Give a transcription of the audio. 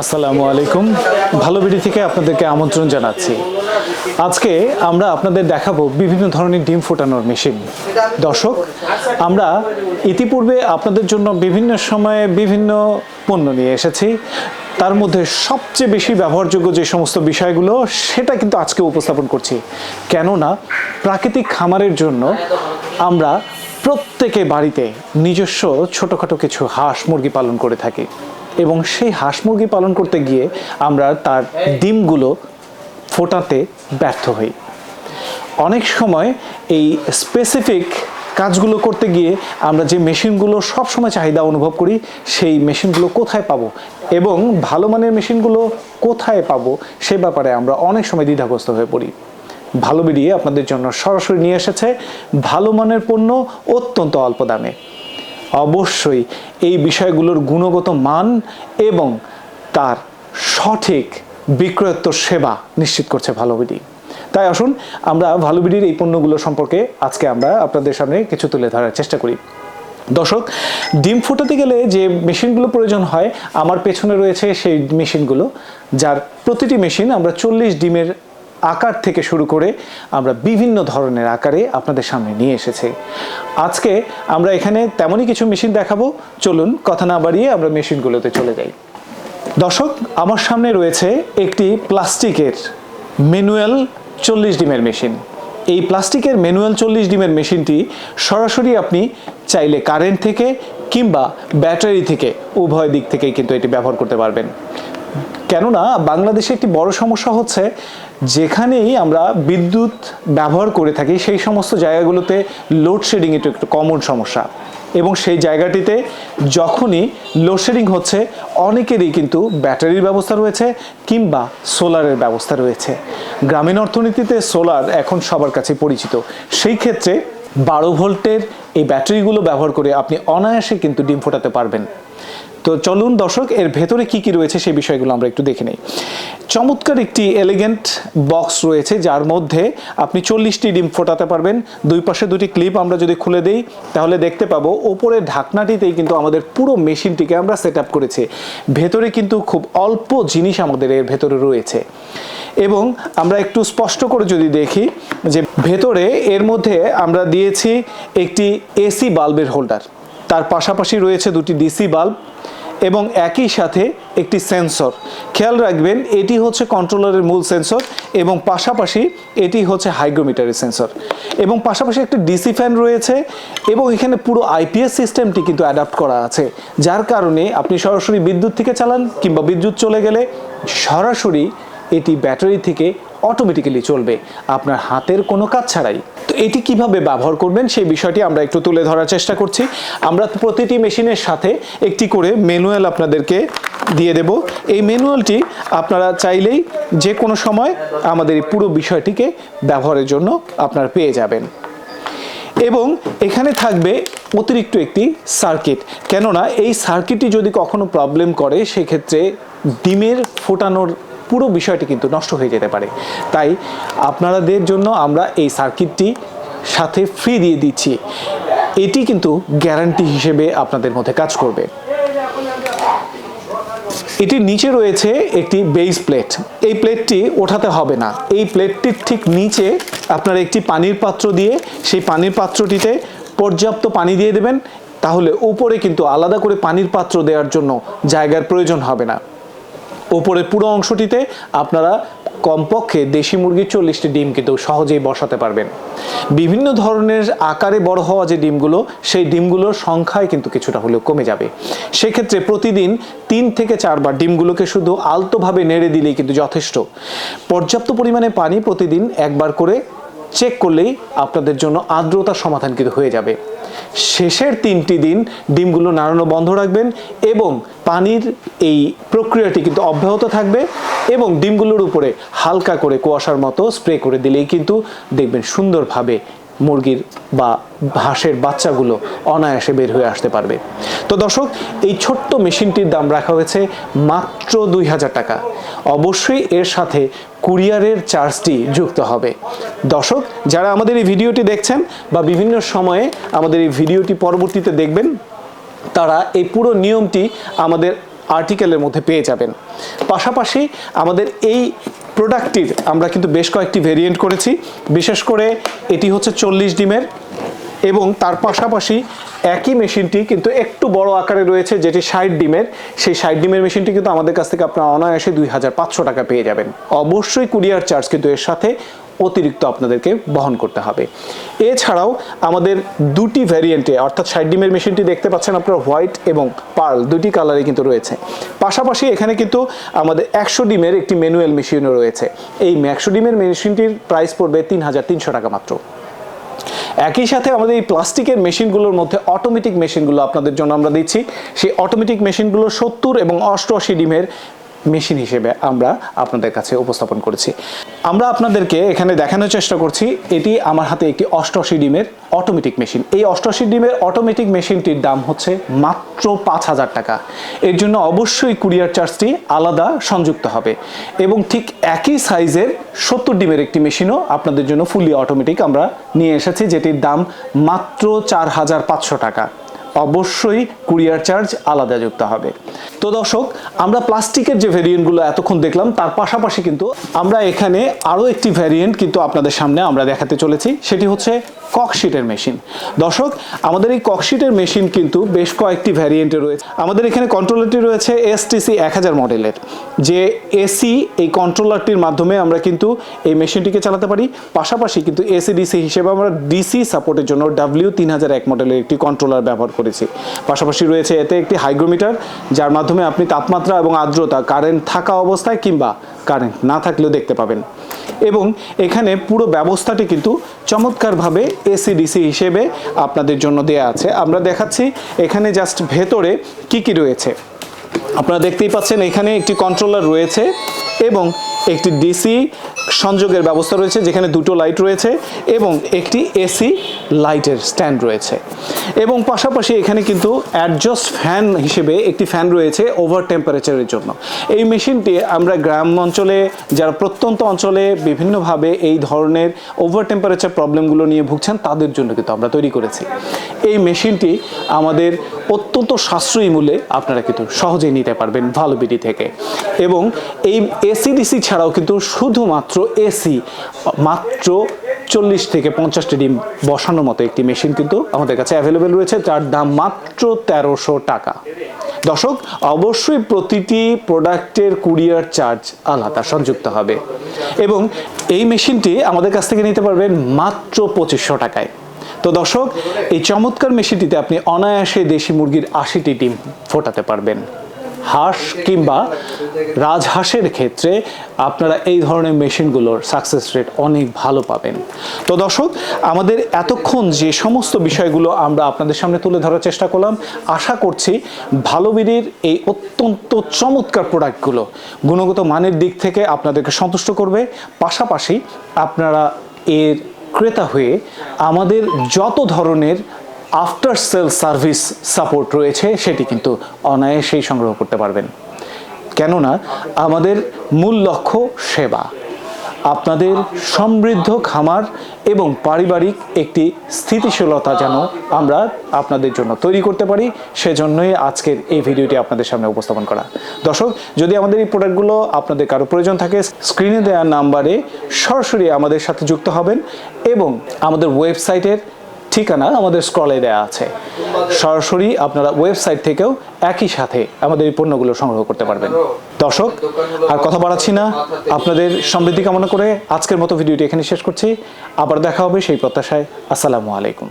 আসসালামু আলাইকুম। ভালো বিডি থেকে আপনাদেরকে আমন্ত্রণ জানাচ্ছি। আজকে আমরা আপনাদের দেখাবো বিভিন্ন ধরনের ডিম ফোটানোর মেশিন। দর্শক, আমরা ইতিপূর্বে আপনাদের জন্য বিভিন্ন সময়ে বিভিন্ন পণ্য নিয়ে এসেছি। তার মধ্যে সবচেয়ে বেশি ব্যবহারযোগ্য যে সমস্ত বিষয়গুলো, সেটা কিন্তু আজকে উপস্থাপন করছি। কেননা, প্রাকৃতিক খামারের জন্য আমরা প্রত্যেকে বাড়িতে নিজস্ব ছোটোখাটো কিছু হাঁস মুরগি পালন করে থাকি। এবং সেই হাঁস মুরগি পালন করতে গিয়ে আমরা তার ডিমগুলো ফোটাতে ব্যর্থ হই। অনেক সময় এই স্পেসিফিক কাজগুলো করতে গিয়ে আমরা যে মেশিনগুলো সবসময় চাহিদা অনুভব করি, সেই মেশিনগুলো কোথায় পাবো এবং ভালো মানের মেশিনগুলো কোথায় পাবো, সে ব্যাপারে আমরা অনেক সময় দ্বিধাগ্রস্ত হয়ে পড়ি। ভালো বেরিয়ে আপনাদের জন্য সরাসরি নিয়ে এসেছে। ভালো মানের পণ্য অত্যন্ত অল্প দামে। অবশ্যই এই বিষয়গুলোর গুণগত মান এবং তার সঠিক বিক্রয়োত্তর সেবা নিশ্চিত করছে ভালো বিডি তাই আসুন, আমরা ভালো বিডির এই পণ্যগুলো সম্পর্কে আজকে আমরা আপনাদের সামনে কিছু তুলে ধরার চেষ্টা করি। দর্শক, ডিম ফুটাতে গেলে যে মেশিনগুলো প্রয়োজন হয়, আমার পেছনে রয়েছে সেই মেশিনগুলো, যার প্রতিটি মেশিন আমরা চল্লিশ ডিমের আকার থেকে শুরু করে আমরা বিভিন্ন ধরনের আকারে আপনাদের সামনে নিয়ে এসেছি। আজকে আমরা এখানে তেমনই কিছু মেশিন দেখাবো। চলুন, কথা না বাড়িয়ে আমরা মেশিনগুলোতে চলে যাই। দর্শক, আমার সামনে রয়েছে একটি প্লাস্টিকের ম্যানুয়াল চল্লিশ ডিমের মেশিন। এই প্লাস্টিকের ম্যানুয়াল চল্লিশ ডিমের মেশিনটি সরাসরি আপনি চাইলে কারেন্ট থেকে কিংবা ব্যাটারি থেকে উভয় দিক থেকেই কিন্তু এটি ব্যবহার করতে পারবেন। কেননা বাংলাদেশে একটি বড় সমস্যা হচ্ছে যেখানেই আমরা বিদ্যুৎ ব্যবহার করে থাকি, সেই সমস্ত জায়গাগুলোতে লোডশেডিং একটু একটু কমন সমস্যা। এবং সেই জায়গাটিতে যখনই লোডশেডিং হচ্ছে, অনেকেরই কিন্তু ব্যাটারির ব্যবস্থা রয়েছে কিংবা সোলারের ব্যবস্থা রয়েছে। গ্রামীণ অর্থনীতিতে সোলার এখন সবার কাছে পরিচিত। সেই ক্ষেত্রে বারো ভোল্টের এই ব্যাটারিগুলো ব্যবহার করে আপনি অনায়াসে কিন্তু ডিম ফোটাতে পারবেন। তো চলুন দর্শক, এর ভেতরে কি কি রয়েছে সেই বিষয়গুলো আমরা একটু দেখে নেই। চমৎকার একটি এলিগেন্ট বক্স রয়েছে, যার মধ্যে আপনি চল্লিশটি ডিম ফোটাতে পারবেন। দুই পাশে দুটি ক্লিপ আমরা যদি খুলে দেই, তাহলে দেখতে পাবো ওপরের ঢাকনাটিতেই কিন্তু আমাদের পুরো মেশিনটিকে আমরা সেট আপ করেছি। ভেতরে কিন্তু খুব অল্প জিনিস আমাদের এর ভেতরে রয়েছে। এবং আমরা একটু স্পষ্ট করে যদি দেখি যে ভেতরে এর মধ্যে আমরা দিয়েছি একটি এসি বাল্বের হোল্ডার। তার পাশাপাশি রয়েছে দুটি ডিসি বাল্ব এবং একই সাথে একটি সেন্সর। খেয়াল রাখবেন, এটি হচ্ছে কন্ট্রোলারের মূল সেন্সর এবং পাশাপাশি এটি হচ্ছে হাইগ্রোমিটারের সেন্সর। এবং পাশাপাশি একটা ডিসি ফ্যান রয়েছে এবং এখানে পুরো আইপিএস সিস্টেমটি কিন্তু অ্যাডাপ্ট করা আছে, যার কারণে আপনি সরাসরি বিদ্যুৎ থেকে চালান কিংবা বিদ্যুৎ চলে গেলে সরাসরি এটি ব্যাটারি থেকে অটোমেটিক্যালি চলবে। আপনার হাতের কোনো কাজ ছাড়াই। তো এটি কীভাবে ব্যবহার করবেন সেই বিষয়টি আমরা একটু তুলে ধরার চেষ্টা করছি। আমরা প্রতিটি মেশিনের সাথে একটি করে ম্যানুয়াল আপনাদেরকে দিয়ে দেব। এই ম্যানুয়ালটি আপনারা চাইলেই যে কোনো সময় আমাদের এই পুরো বিষয়টিকে ব্যবহারের জন্য আপনারা পেয়ে যাবেন। এবং এখানে থাকবে অতিরিক্ত একটি সার্কিট। কেননা এই সার্কিটটি যদি কখনো প্রবলেম করে, সেক্ষেত্রে ডিমের ফোটানোর পুরো বিষয়টি কিন্তু নষ্ট হয়ে যেতে পারে। তাই আপনাদের জন্য আমরা এই সার্কিটটি সাথে ফ্রি দিয়ে দিচ্ছি। এটি কিন্তু গ্যারান্টি হিসেবে আপনাদের মধ্যে কাজ করবে। এটির নিচে রয়েছে একটি বেস প্লেট এই প্লেটটি ওঠাতে হবে না। এই প্লেটটির ঠিক নিচে আপনার একটি পানির পাত্র দিয়ে সেই পানির পাত্রটিতে পর্যাপ্ত পানি দিয়ে দেবেন। তাহলে উপরে কিন্তু আলাদা করে পানির পাত্র দেওয়ার জন্য জায়গার প্রয়োজন হবে না। উপরের পুরো অংশটিতে আপনারা কমপক্ষে দেশি মুরগির চল্লিশটি ডিম কিন্তু সহজেই বসাতে পারবেন। বিভিন্ন ধরনের আকারে বড় হওয়া যে ডিমগুলো, সেই ডিমগুলোর সংখ্যায় কিন্তু কিছুটা হলেও কমে যাবে। সেক্ষেত্রে প্রতিদিন তিন থেকে চারবার ডিমগুলোকে শুধু আলতোভাবে নেড়ে দিলেই কিন্তু যথেষ্ট। পর্যাপ্ত পরিমাণে পানি প্রতিদিন একবার করে চেক করলেই আপনাদের জন্য আর্দ্রতা সমাধান কিন্তু হয়ে যাবে। শেষের তিনটি দিন ডিমগুলো নাড়ানো বন্ধ রাখবেন এবং পানির এই প্রক্রিয়াটি কিন্তু অব্যাহত থাকবে এবং ডিমগুলোর উপরে হালকা করে কুয়াশার মতো স্প্রে করে দিলেই কিন্তু দেখবেন সুন্দরভাবে মুরগির বা হাঁসের বাচ্চাগুলো অনায়াসে বের হয়ে আসতে পারবে। তো দর্শক, এই ছোট্ট মেশিনটির দাম রাখা হয়েছে মাত্র দুই হাজার টাকা। অবশ্যই এর সাথে কুরিয়ারের চার্জটি যুক্ত হবে। দর্শক, যারা আমাদের এই ভিডিওটি দেখছেন বা বিভিন্ন সময়ে আমাদের এই ভিডিওটি পরবর্তীতে দেখবেন, তারা এই পুরো নিয়মটি আমাদের আর্টিকেলের মধ্যে পেয়ে যাবেন। পাশাপাশি আমাদের এই প্রোডাক্টটির আমরা কিন্তু বেশ কয়েকটি ভেরিয়েন্ট করেছি। বিশেষ করে এটি হচ্ছে চল্লিশ ডিমের এবং তার পাশাপাশি একই মেশিনটি কিন্তু একটু বড় আকারে রয়েছে, যেটি ষাট ডিমের। সেই ষাট ডিমের মেশিনটি কিন্তু আমাদের কাছ থেকে আপনারা অনায়াসে দুই হাজার পাঁচশো টাকা পেয়ে যাবেন। অবশ্যই কুরিয়ার চার্জ কিন্তু এর সাথে অতিরিক্ত আপনাদেরকে বহন করতে হবে। এছাড়াও আমাদের দুটি ভ্যারিয়েন্টে অর্থাৎ ষাট ডিমের মেশিনটি দেখতে পাচ্ছেন আপনারা হোয়াইট এবং পার্ল দুটি কালারে কিন্তু রয়েছে। পাশাপাশি এখানে কিন্তু আমাদের একশো ডিমের একটি ম্যানুয়াল মেশিনও রয়েছে। এই একশো ডিমের মেশিনটির প্রাইস পড়বে তিন হাজার তিনশো টাকা মাত্র। একই সাথে আমাদের এই প্লাস্টিকের মেশিনগুলোর মধ্যে অটোমেটিক মেশিনগুলো আপনাদের জন্য আমরা দিচ্ছি। সেই অটোমেটিক মেশিনগুলো সত্তর এবং অষ্টআশি ডিমের মেশিন হিসেবে আমরা আপনাদের কাছে উপস্থাপন করেছি। আমরা আপনাদেরকে এখানে দেখানোর চেষ্টা করছি, এটি আমার হাতে একটি অষ্টআশি ডিমের অটোমেটিক মেশিন এই অষ্টআশি ডিমের অটোমেটিক মেশিনটির দাম হচ্ছে মাত্র পাঁচ হাজার টাকা। এর জন্য অবশ্যই কুরিয়ার চার্জটি আলাদা সংযুক্ত হবে এবং ঠিক একই সাইজের সত্তর ডিমের একটি মেশিনও আপনাদের জন্য ফুলি অটোমেটিক আমরা নিয়ে এসেছি, যেটির দাম মাত্র চার হাজার পাঁচশো টাকা। অবশ্যই কুরিয়ার চার্জ আলাদা যুক্ত হবে। তো দর্শক, আমরা প্লাস্টিকের যে ভেরিয়েন্টগুলো এতক্ষণ দেখলাম, তার পাশাপাশি কিন্তু আমরা এখানে আরও একটি ভ্যারিয়েন্ট কিন্তু আপনাদের সামনে আমরা দেখাতে চলেছি, সেটি হচ্ছে ককশিটের মেশিন। দর্শক, আমাদের এই ককশিটের মেশিন কিন্তু বেশ কয়েকটি ভ্যারিয়েন্টে রয়েছে। আমাদের এখানে কন্ট্রোলারটি রয়েছে এসটিসি এক হাজার মডেলের। যে এসি এই কন্ট্রোলারটির মাধ্যমে আমরা কিন্তু এই মেশিনটিকে চালাতে পারি। পাশাপাশি কিন্তু এসি ডিসি হিসেবে আমরা ডিসি সাপোর্টের জন্য ডাব্লিউ তিন হাজার এক মডেলের একটি কন্ট্রোলার ব্যবহার করেছি। পাশাপাশি রয়েছে এতে একটি হাইগ্রোমিটার, যার মাধ্যমে আপনি তাপমাত্রা এবং আর্দ্রতা কারেন্ট থাকা অবস্থায় কিংবা কারেন্ট না থাকলেও দেখতে পাবেন। এবং এখানে পুরো ব্যবস্থাটি কিন্তু চমৎকারভাবে এসি ডিসি হিসেবে আপনাদের জন্য দেয়া আছে। আমরা দেখাচ্ছি এখানে জাস্ট ভেতরে কি কি রয়েছে। আপনারা দেখতেই পাচ্ছেন এখানে একটি কন্ট্রোলার রয়েছে। এবং একটি ডিসি সংযোগের ব্যবস্থা রয়েছে, যেখানে দুটো লাইট রয়েছে এবং একটি এসি লাইটের স্ট্যান্ড রয়েছে। এবং পাশাপাশি এখানে কিন্তু অ্যাডজাস্ট ফ্যান হিসেবে একটি ফ্যান রয়েছে ওভার টেম্পারেচারের জন্য। এই মেশিনটি আমরা গ্রাম অঞ্চলে, যারা প্রত্যন্ত অঞ্চলে বিভিন্নভাবে এই ধরনের ওভার টেম্পারেচার প্রবলেমগুলো নিয়ে ভুগছেন, তাদের জন্য কিন্তু আমরা তৈরি করেছি। এই মেশিনটি আমাদের অত্যন্ত সাশ্রয়ী মূল্যে আপনারা কিন্তু সহজেই নিতে পারবেন ভালো বিডি থেকে। এবং এই এসিডিসি ছাড়াও কিন্তু শুধুমাত্র এসি, মাত্র চল্লিশ থেকে পঞ্চাশটি ডিম বসানোর মতো একটি মেশিন কিন্তু আমাদের কাছে অ্যাভেলেবেল রয়েছে, যার দাম মাত্র তেরোশো টাকা। দর্শক, অবশ্যই প্রতিটি প্রোডাক্টের কুরিয়ার চার্জ আলাদা, সংযুক্ত হবে। এবং এই মেশিনটি আমাদের কাছ থেকে নিতে পারবেন মাত্র পঁচিশশো টাকায়। তো দর্শক, এই চমৎকার মেশিনটিতে আপনি অনায়াসে দেশি মুরগির আশিটি ডিম ফোটাতে পারবেন। হাঁস কিংবা রাজহাঁসের ক্ষেত্রে আপনারা এই ধরনের মেশিনগুলোর সাকসেস রেট অনেক ভালো পাবেন। তো দর্শক, আমাদের এতক্ষণ যে সমস্ত বিষয়গুলো আমরা আপনাদের সামনে তুলে ধরার চেষ্টা করলাম, আশা করছি ভালো বিড়ির এই অত্যন্ত চমৎকার প্রোডাক্টগুলো গুণগত মানের দিক থেকে আপনাদেরকে সন্তুষ্ট করবে। পাশাপাশি আপনারা এর ক্রেতা হয়ে আমাদের যত ধরনের আফটার সেল সার্ভিস সাপোর্ট রয়েছে, সেটি কিন্তু অনায়াসেই সংগ্রহ করতে পারবেন। কেননা, আমাদের মূল লক্ষ্য সেবা। আপনাদের সমৃদ্ধ খামার এবং পারিবারিক একটি স্থিতিশীলতা যেন আমরা আপনাদের জন্য তৈরি করতে পারি, সেজন্যই আজকের এই ভিডিওটি আপনাদের সামনে উপস্থাপন করা। দর্শক, যদি আমাদের এই প্রোডাক্টগুলো আপনাদের কারও প্রয়োজন থাকে, স্ক্রিনে দেওয়া নাম্বারে সরাসরি আমাদের সাথে যুক্ত হবেন এবং আমাদের ওয়েবসাইটের ঠিকানা আমাদের স্ক্রলে দেওয়া আছে। সরাসরি আপনারা ওয়েবসাইট থেকেও একই সাথে আমাদের এই পণ্যগুলো সংগ্রহ করতে পারবেন। দর্শক, আর কথা বাড়াচ্ছি না। আপনাদের সমৃদ্ধি কামনা করে আজকের মতো ভিডিওটি এখানে শেষ করছি। আবার দেখা হবে সেই প্রত্যাশায়। আসসালামু আলাইকুম।